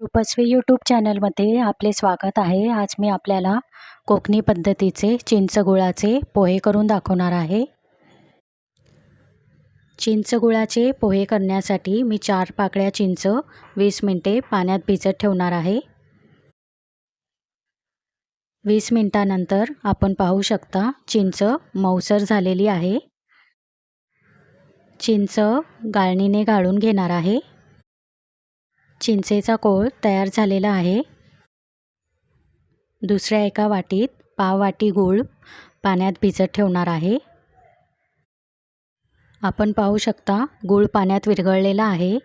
Rupashree YouTube चॅनलमध्ये आपले स्वागत आहे. आज मी आपल्याला कोकणी पद्धतीचे चिंचगुळाचे पोहे करून दाखवणार आहे. चिंचगुळाचे पोहे करण्यासाठी मी चार पाकळ्या चिंच वीस मिनटे पाण्यात भिजत ठेवणार आहे. वीस मिनटानंतर आपण पाहू शकता चिंच मऊसर झालेली आहे. चिंच गाळणीने गाळून घेणार आहे. चिंचेचा कोळ तयार झालेला आहे. दुसऱ्या एका वाटीत पाव वाटी गूळ पाण्यात भिजत ठेवणार आहे. आपण पाहू शकता गूळ पाण्यात विरघळलेला आहे.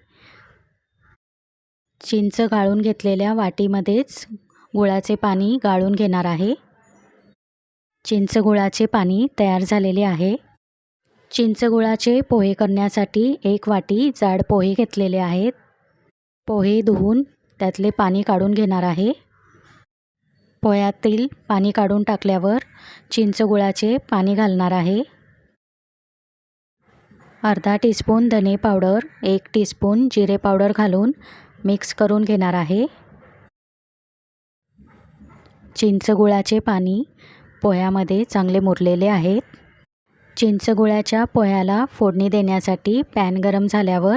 चिंच गाळून घेतलेल्या वाटीमध्येच गुळाचे पाणी गाळून घेणार आहे. चिंच गुळाचे पाणी तयार झालेले आहे. चिंच गुळाचे पोहे करण्यासाठी एक वाटी जाड पोहे घेतलेले आहेत. पोहे धुवून त्यातले पाणी काढून घेणार आहे. पोह्यातील पाणी काढून टाकल्यावर चिंचगुळाचे पाणी घालणार आहे. अर्धा टीस्पून धने पावडर एक टीस्पून जिरे पावडर घालून मिक्स करून घेणार आहे. चिंचगुळाचे पाणी पोह्यामध्ये चांगले मुरलेले आहेत. चिंचगुळाच्या पोह्याला फोडणी देण्यासाठी पॅन गरम झाल्यावर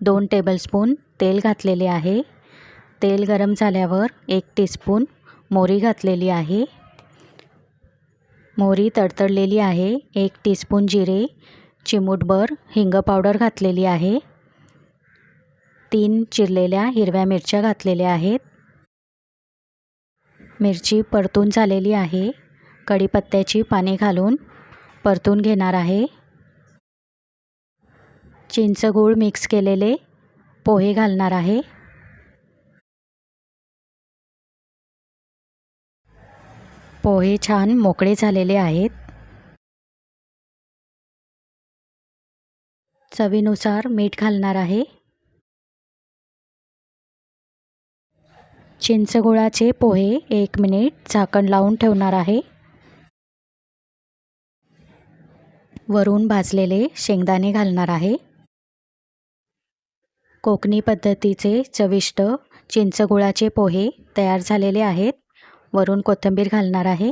दोन टेबलस्पून तेल घातलेले आहे. तेल गरम झाल्यावर एक टीस्पून मोहरी घातलेली आहे. मोहरी तडतडलेली आहे. एक टीस्पून जिरे चिमूटभर हिंग पावडर घातलेली आहे. तीन चिरलेल्या हिरव्या मिरच्या घातलेल्या आहेत. मिरची परतून झालेली आहे. कढीपत्त्याची पाने घालून परतून घेणार आहे. चिंच गूळ मिक्स केलेले पोहे घालणार आहे. पोहे छान मोकळे झालेले आहेत. चवीनुसार मीठ घालणार आहे. चिंचगुळाचे पोहे एक मिनिट झाकण लावून ठेवणार आहे. वरून भाजलेले शेंगदाणे घालणार आहे. कोकणी पद्धतीचे चविष्ट चिंचगुळाचे पोहे तयार झालेले आहेत. वरून कोथिंबीर घालणार आहे.